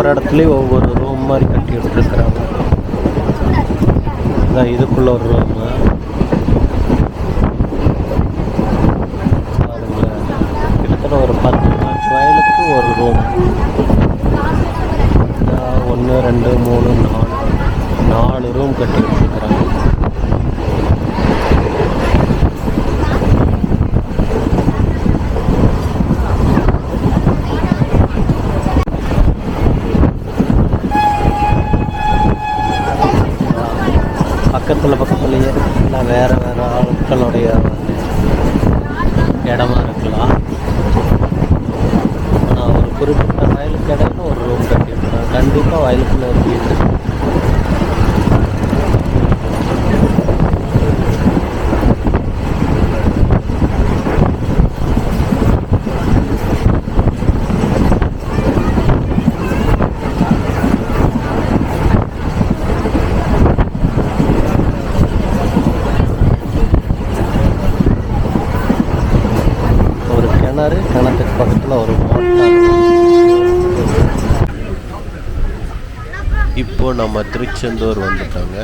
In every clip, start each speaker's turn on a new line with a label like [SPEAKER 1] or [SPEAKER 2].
[SPEAKER 1] ஒவ்வொரு இடத்துலையும் ஒவ்வொரு ரூம் மாதிரி கட்டி எடுத்துருக்குறாங்க. இதான் இதுக்குள்ள ஒரு ரூம் கிட்டத்தட்ட ஒரு பத்து பாஞ்சு வயலுக்கு ஒரு ரூம் ஒன்று ரெண்டு மூணு நாலு. நாலு ரூம் கட்டி வச்சுருக்குறாங்க. பக்கத்தில் பக்கத்துலேயே இல்லை வேறு வேறு ஆட்களுடைய இடமா இருக்கலாம். ஆனால் ஒரு குறிப்பிட்ட வயலுக்கு இடையில ஒரு ரூம் கட்டியிருக்காங்க கண்டிப்பாக வயலுக்குள்ளே ஒரு கிணத்துக்கு பக்கத்தில் ஒரு இப்போ நம்ம திருச்செந்தூர் வந்துட்டோங்க.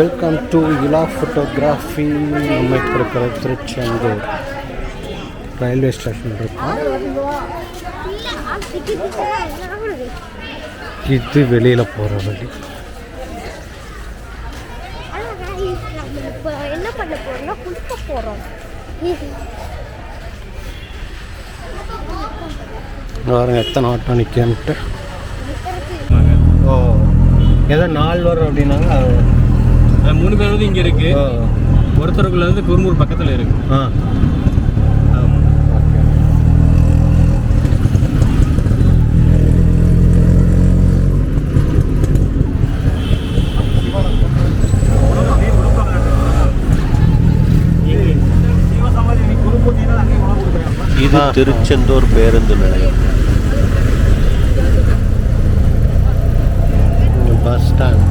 [SPEAKER 1] வெல்கம் டு இலா ஃபோட்டோகிராஃபி நம்ம இருக்கிற திருச்செந்தூர். ரயில்வே ஸ்டேஷன் இருக்கும் இது வெளியில் போகிற வழி.
[SPEAKER 2] என்ன பண்ண போறோம்னா குளிக்க போறோம்
[SPEAKER 1] பாருங்க எத்தனை ஆட்டோ நிற்கன்ட்டு ஓ ஏதோ நாலு வரும் அப்படின்னாங்க.
[SPEAKER 3] அது மூணு பேர் வந்து இங்க இருக்கு.
[SPEAKER 1] ஓ.
[SPEAKER 3] ஒருத்தருக்குள்ள வந்து குருமூர் பக்கத்துல இருக்கு.
[SPEAKER 1] ஆ. இது திருச்செந்தூர் பேருந்து நிலையம். பஸ் ஸ்டாண்ட்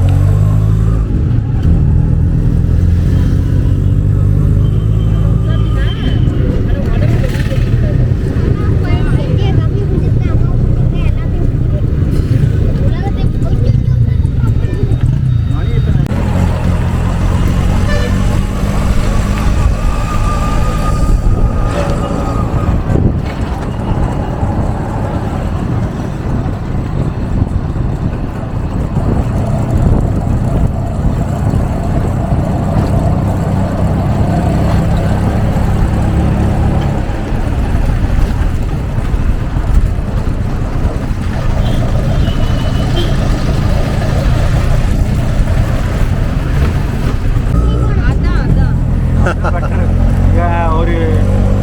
[SPEAKER 3] ஒரு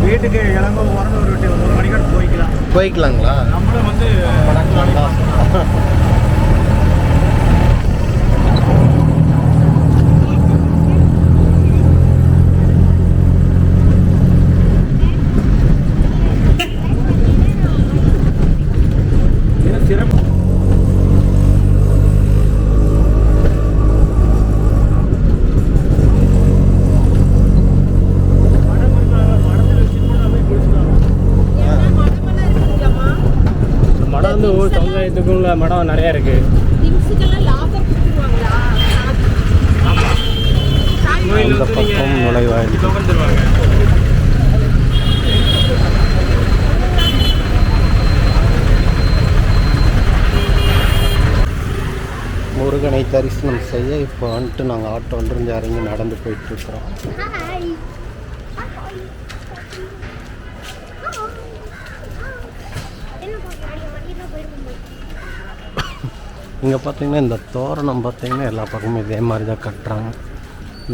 [SPEAKER 3] வீட்டுக்கு இளங்க உரண்டு ஒரு விட்டு ஒரு மணிக்காடு போய்க்கலாம்
[SPEAKER 1] போய்க்கலாங்களா
[SPEAKER 3] நம்மளும் வந்து சிறப்பு மடம் வந்து சமுதாயத்துக்குள்ள மடம் நிறைய இருக்கு. கோயில்
[SPEAKER 1] இந்த பக்கம் நுழைவாயில். முருகனை தரிசனம் செய்ய இப்போ வந்துட்டு நாங்கள் ஆட்டோ வந்து இறங்கி நடந்து போயிட்டு இங்கே பார்த்தீங்கன்னா இந்த தோரணம் பார்த்திங்கன்னா எல்லா பக்கமும் இதே மாதிரி தான் கட்டுறாங்க.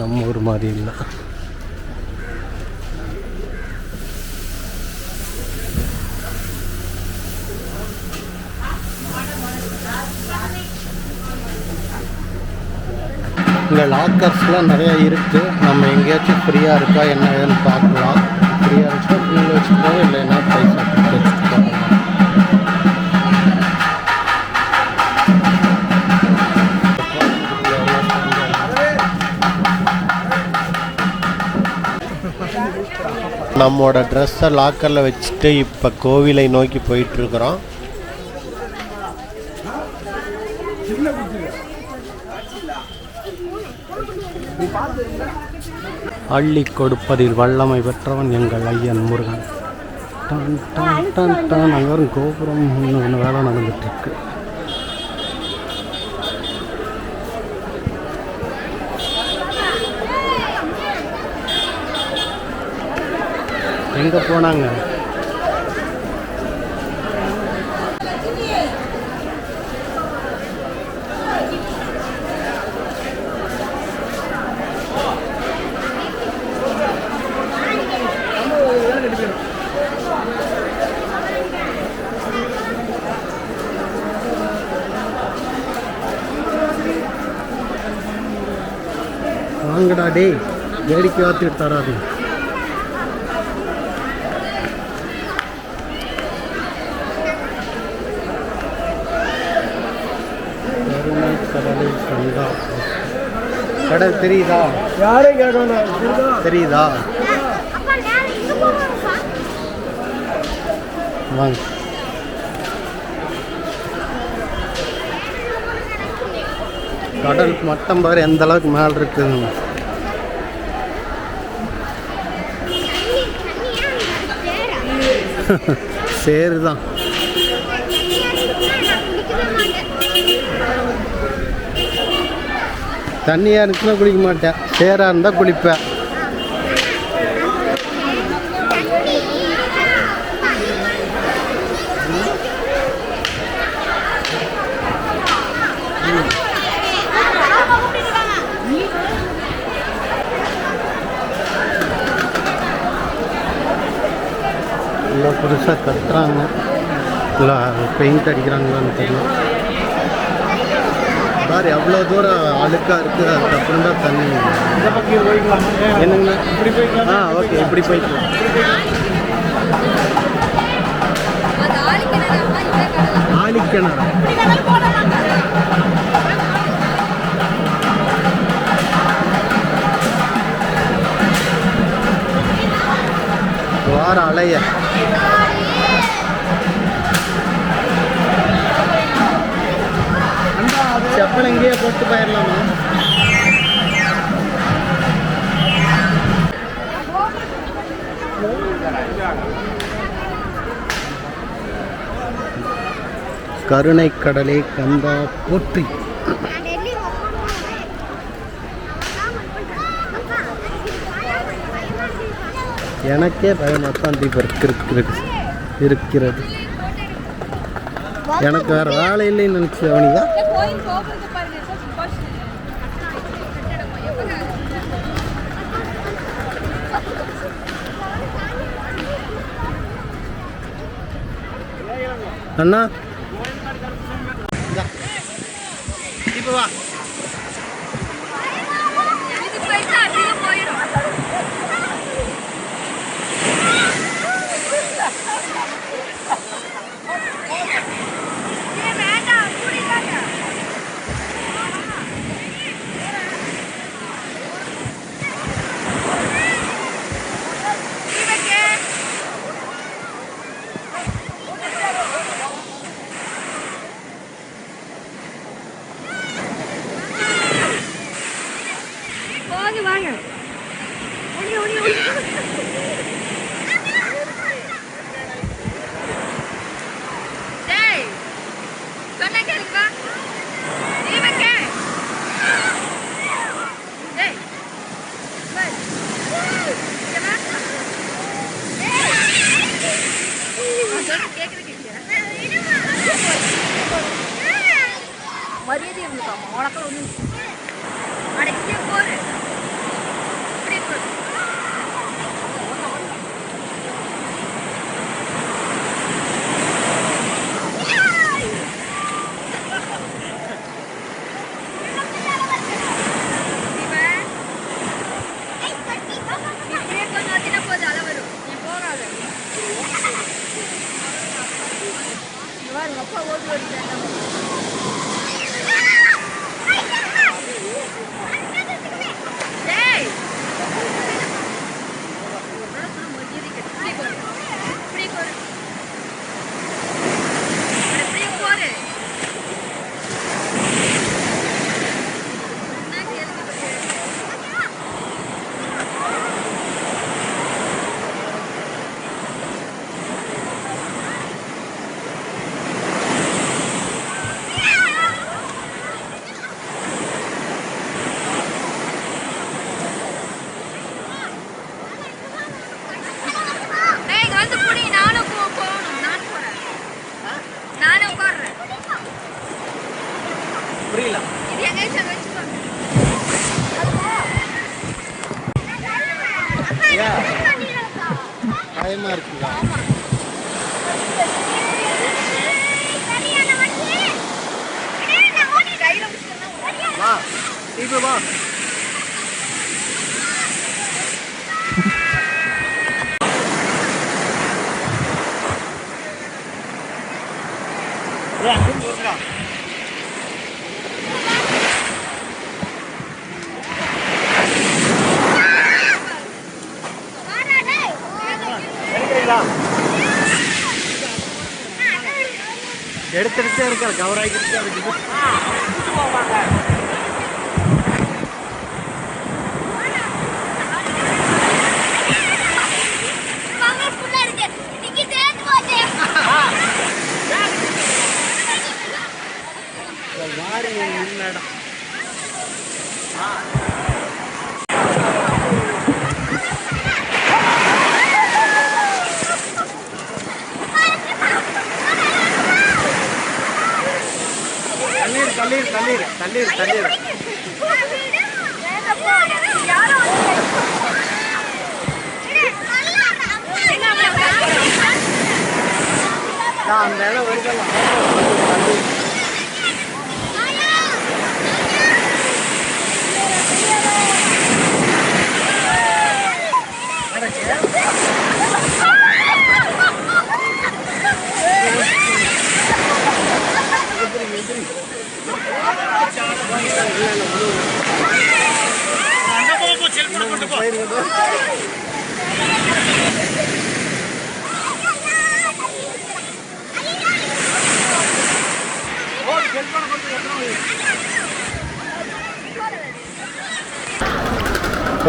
[SPEAKER 1] நம்ம ஊர் மாதிரி இல்லை. இங்கே லாக்கர்ஸ்லாம் நிறையா இருக்குது நம்ம எங்கேயாச்சும் ஃப்ரீயாக இருக்கா என்ன ஏதுன்னு பார்க்கலாம். ஃப்ரீயாக இருந்துச்சுன்னா ஃப்ரீயில் வச்சுக்கலாம் இல்லைன்னா பைசா கொடுத்து நம்மோட ட்ரெஸ்ஸை லாக்கரில் வச்சுட்டு இப்போ கோவிலை நோக்கி போயிட்டுருக்குறோம். அள்ளி கொடுப்பதில் வல்லமை பெற்றவன் எங்கள் ஐயன் முருகன். டான் டான் டான் டான் அங்கே கோபுரம் ஒன்று ஒன்று வேலை நடந்துகிட்ருக்கு எங்கே போனாங்க? வாங்கடா டே வேடிக்கை வாத்திட்டு தராது கருணை கடலை கண்டா கடல் தெரியுதா?
[SPEAKER 3] யாரையும் கேட்கணும்
[SPEAKER 1] தெரியுதா? வாங்க. கடல் மட்டம் பாரு எந்த அளவுக்கு மேலே இருக்குதுங்க சேரு தான்
[SPEAKER 2] தண்ணியா இருக்குன்னா நான் குடிக்கவே மாட்டேன்
[SPEAKER 1] தண்ணியாக இருந்துச்சுன்னா குளிக்க மாட்டேன். சேராக இருந்தால் குளிப்பேன். இவ்வளோ புதுசாக கட்டுறாங்க. இல்லை பெயிண்ட் அடிக்கிறாங்களான்னு தெரியல. சார் எவ்வளோ தூரம் அழுக்காக இருக்குது அதுக்கப்புறம் தான் தண்ணி என்னங்கண்ணா?
[SPEAKER 3] இப்படி போய்க்கலாம்
[SPEAKER 1] ஆ ஓகே இப்படி போய்க்கலாம். ஆழிக்கிணறா வார அலைய. செப்பல் எங்கேயே போட்டு போயிடலாமா? கருணை கடலை கந்தா போற்றி. எனக்கே பயமாக தான் தீபம் இருக்கிறது இருக்கிறது. எனக்கு வேற வேலை இல்லைன்னு நினச்சி அவனிதா அண்ணா. இப்போ வா.
[SPEAKER 2] வாங்க வாங்க ஓடி
[SPEAKER 3] பயமா இருக்குதா வா இப்போ வா. எடுத்துட்டு இருக்காரு கவர் ஆகிட்டு இருக்குது வாரி நின்னடா தண்ணீர் தண்ணீர் தண்ணீர் தண்ணீர் அந்த இடம்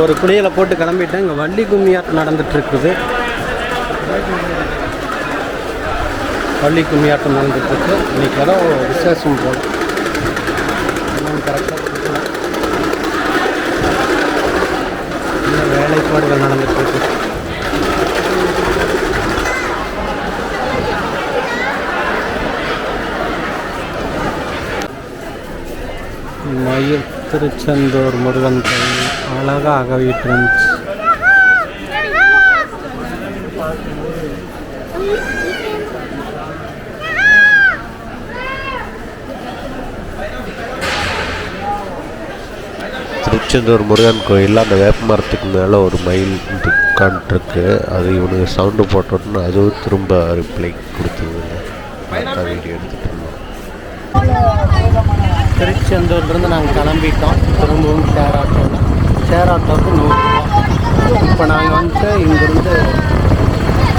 [SPEAKER 1] ஒரு குளியலை போட்டு கிளம்பிட்டேன். இங்கே வள்ளி கும்மியாட்டம் நடந்துட்டு இருக்குது வள்ளி கும்மியாட்டம் நடந்துட்டு இருக்கு இன்னைக்கு ஏதோ ஒரு விசேஷம் போகும் கரெக்டாக வேலைப்பாடுகள் நடந்துட்டு இருக்கு மயில் திருச்செந்தூர் முருகன் கோயில் அழகாக இருந்துச்சு
[SPEAKER 4] திருச்செந்தூர் முருகன் கோயிலில் அந்த வேப்ப மரத்துக்கு மேலே ஒரு மயில் உட்காந்துருக்கு அது இவனுக்கு சவுண்டு போட்டோன்னு அதுவும் திரும்ப ரிப்ளை கொடுத்தது பார்த்தா வீடியோ எடுத்துகிட்டு
[SPEAKER 1] திருச்செந்தூர்லேருந்து நாங்கள் கிளம்பிட்டோம். திரும்பவும் ஷேர் ஆட்டோவில் ஷேர் ஆட்டோவுக்கு நூறுரூவா இப்போ நாங்கள் வந்துட்டு இங்கேருந்து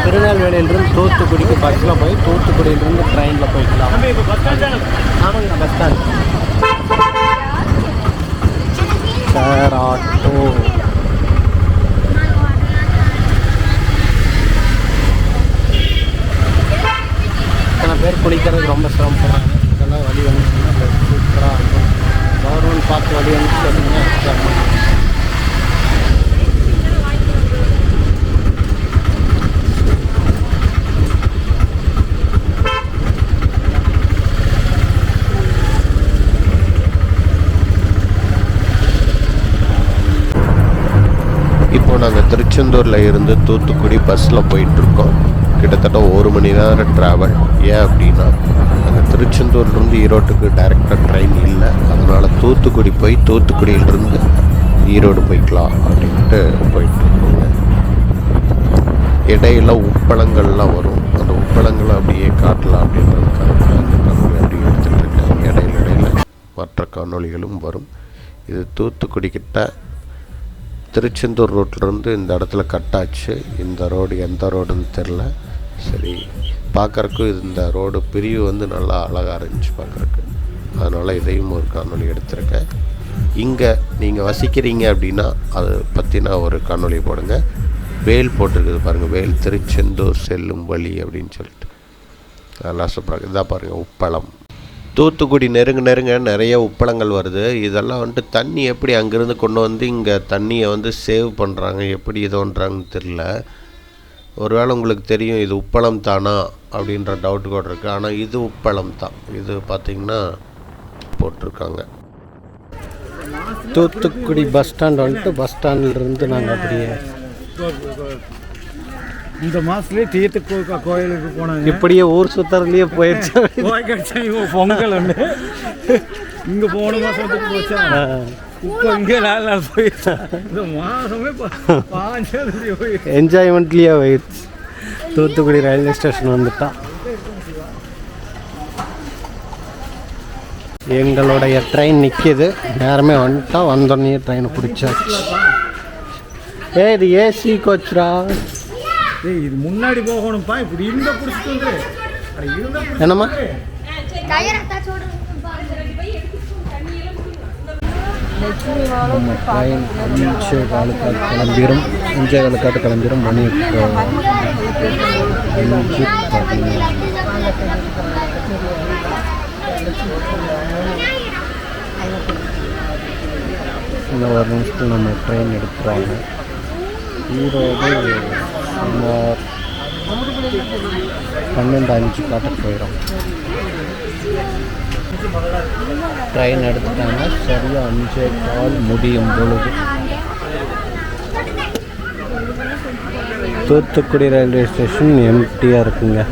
[SPEAKER 1] திருநெல்வேலியிலேருந்து தூத்துக்குடிக்கு பஸ்ஸில் போய் தூத்துக்குடியிலேருந்து ட்ரெயினில் போய்க்கலாம். ஆமாங்க பஸ் ஸ்டாண்ட் ஷேர் ஆட்டோ. இத்தனை பேர் குளிக்கிறதுக்கு ரொம்ப சிரமப்படுறாங்க. இதெல்லாம் வழி வந்து சூப்பராக இருக்கும் கவர்மெண்ட் பார்த்து வழி
[SPEAKER 4] இப்போ நாங்கள் திருச்செந்தூரில் இருந்து தூத்துக்குடி பஸ்ஸில் போயிட்டுருக்கோம் கிட்டத்தட்ட ஒரு மணி நேரம் ட்ராவல் ஏன் அப்படின்னா திருச்செந்தூர்லேருந்து ஈரோட்டுக்கு டைரெக்டாக ட்ரெயின் இல்லை. அதனால் தூத்துக்குடி போய் தூத்துக்குடியிலிருந்து ஈரோடு போய்க்கலாம் அப்படின்ட்டு போயிட்டுருக்கோங்க. இடையில உப்பளங்கள்லாம் வரும். அந்த உப்பளங்களை அப்படியே காட்டலாம் அப்படின்றதுக்காக அந்த காணொலி அப்படியே எடுத்துகிட்டு இருக்காங்க இடையில இடையில மற்ற காணொளிகளும் வரும். இது தூத்துக்குடி கிட்ட திருச்செந்தூர் ரோட்லேருந்து இந்த இடத்துல கட்டாச்சு இந்த ரோடு எந்த ரோடுன்னு தெரில சரி பார்க்குறக்கு இந்த ரோடு பிரிவு வந்து நல்லா அழகாக இருந்துச்சு பார்க்குறக்கு. அதனால் இதையும் ஒரு காணொலி எடுத்திருக்கேன். இங்கே நீங்கள் வசிக்கிறீங்க அப்படின்னா அதை பற்றின ஒரு காணொலி போடுங்க. வேல் போட்டிருக்குது பாருங்கள் வேல் திருச்செந்தூர் செல்லும் வழி அப்படின்னு சொல்லிட்டு. அதெல்லாம் சூப்பராக இதாக பாருங்கள் உப்பளம். தூத்துக்குடி நெருங்க நெருங்க நிறைய உப்பளங்கள் வருது. இதெல்லாம் வந்துட்டு தண்ணி எப்படி அங்கேருந்து கொண்டு வந்து இங்கே தண்ணியை வந்து சேவ் பண்ணுறாங்க எப்படி இதோன்றாங்கன்னு தெரில ஒருவேளை உங்களுக்கு தெரியும் இது உப்பளம் தானா? அப்படின்ற டவுட் கூட இருக்குது ஆனால் இது உப்பளம் தான். இது பார்த்திங்கன்னா போட்டிருக்காங்க.
[SPEAKER 1] தூத்துக்குடி பஸ் ஸ்டாண்ட் வந்துட்டு பஸ் ஸ்டாண்ட்லேருந்து நாங்கள் அப்படியே
[SPEAKER 3] இந்த மாதத்துலேயே தீர்த்த கோயிலுக்கு போனாங்க.
[SPEAKER 1] இப்படியே ஊர் சுத்தறதுலயே போயிடுச்சு.
[SPEAKER 3] பொங்கல் ஒன்று இங்கே போன மாதத்துக்கு போச்சா? இப்போ இங்கே நாலு நாள் போயிடுச்சா இந்த மாதமே பா- பாஞ்சாவது போயிடுச்சு
[SPEAKER 1] என்ஜாய்மெண்ட்லேயே போயிடுச்சு தூத்துக்குடி ரயில்வே ஸ்டேஷன் வந்துட்டான் எங்களுடைய ட்ரெயின் நிற்கிது நேரமே வந்துட்டோம் வந்தோடனே ட்ரெயினை பிடிச்சாச்சு. ஏ இது ஏசி கோச்ரா
[SPEAKER 3] ஏய் இது முன்னாடி போகணும்ப்பா. இப்படி இருந்த பிடிச்சிட்டு வந்து
[SPEAKER 1] என்னம்மா? நம்ம ட்ரெயின் அஞ்சே காலுக்கால் கிளம்பிடும் அஞ்சே காலுக்காட்டு கிளம்பிடும் மணி இப்போ அஞ்சு இந்த இன்னும் ஒரு நிமிஷத்தில் நம்ம ட்ரெயின் எடுக்கிறாங்க ஈரோடு சுமார் பன்னெண்டு அஞ்சு காட்டுக்கு போயிடும் ட்ரெயின் எடுத்துட்டாங்க. சரியாக அஞ்சே கால் முடியும் பொழுது. தூத்துக்குடி ரயில்வே ஸ்டேஷன் எம்டியாக இருக்குங்க.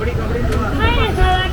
[SPEAKER 1] કબડી kabaddi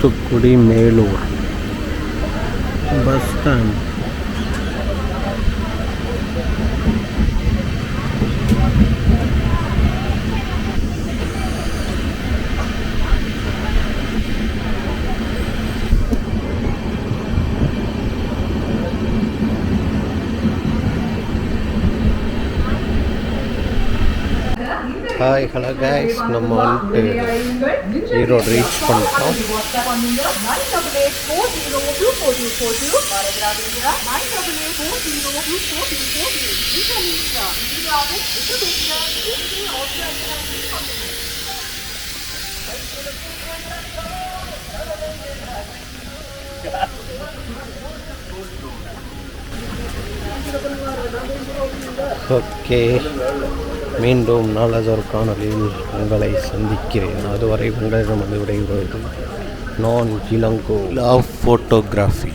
[SPEAKER 1] Thoothukudi Melur bus stand hi hello guys நம்ம வந்துட்டு ஈரோடு ரீச் பண்ணிட்டோம் ஓகே. மீண்டும் நாளதொரு காணொலியில் உங்களை சந்திக்கிறேன். அதுவரை உங்களிடம் வந்து விடைபெறுவது நான் இளங்கோ. Love photography